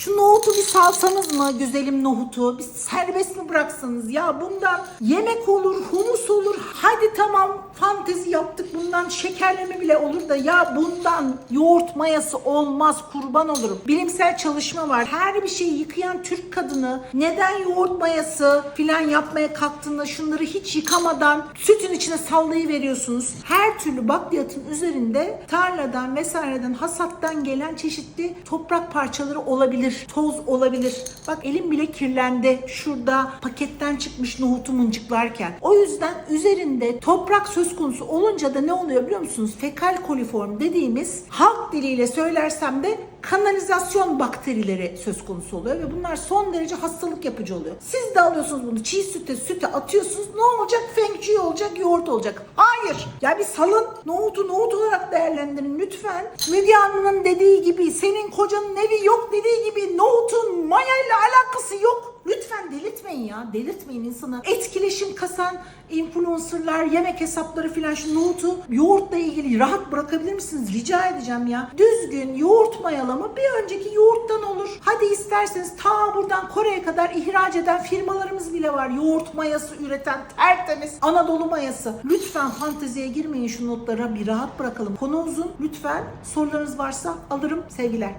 Şu nohutu bir salsanız mı güzelim nohutu? Bir serbest mi bıraksanız? Ya bundan yemek olur, humus olur. Hadi tamam fantezi yaptık bundan şekerleme bile olur da ya bundan yoğurt mayası olmaz kurban olurum. Bilimsel çalışma var. Her bir şeyi yıkayan Türk kadını neden yoğurt mayası filan yapmaya kalktığında şunları hiç yıkamadan sütün içine sallayıveriyorsunuz. Her türlü bakliyatın üzerinde tarladan vesaireden hasattan gelen çeşitli toprak parçaları olabilir. Toz olabilir. Bak elim bile kirlendi. Şurada paketten çıkmış nohutu mıncıklarken. O yüzden üzerinde toprak söz konusu olunca da ne oluyor biliyor musunuz? Fekal koliform dediğimiz halk diliyle söylersem de kanalizasyon bakterileri söz konusu oluyor ve bunlar son derece hastalık yapıcı oluyor. Siz de alıyorsunuz bunu çiğ süte süte atıyorsunuz ne olacak? Feng olacak, yoğurt olacak. Hayır. Ya bir salın nohutu nohut olarak değerlendirin lütfen. Müge Anlı'nın dediği gibi senin kocanın evi yok dediği gibi nohutun mayayla alakası yok. Lütfen delirtmeyin ya. Delirtmeyin insanı. Etkileşim kasan influencerlar, yemek hesapları filan şu nohutu yoğurtla ilgili rahat bırakabilir misiniz? Rica edeceğim ya. Düzgün yoğurt mayalama bir önceki yoğurttan olur. Hadi isterseniz ta buradan Kore'ye kadar ihraç eden firmalarımız bile var. Yoğurt mayası üreten tertemiz Anadolu mayası. Lütfen fanteziye girmeyin şu notlara bir rahat bırakalım. Konu uzun. Lütfen sorularınız varsa alırım. Sevgiler.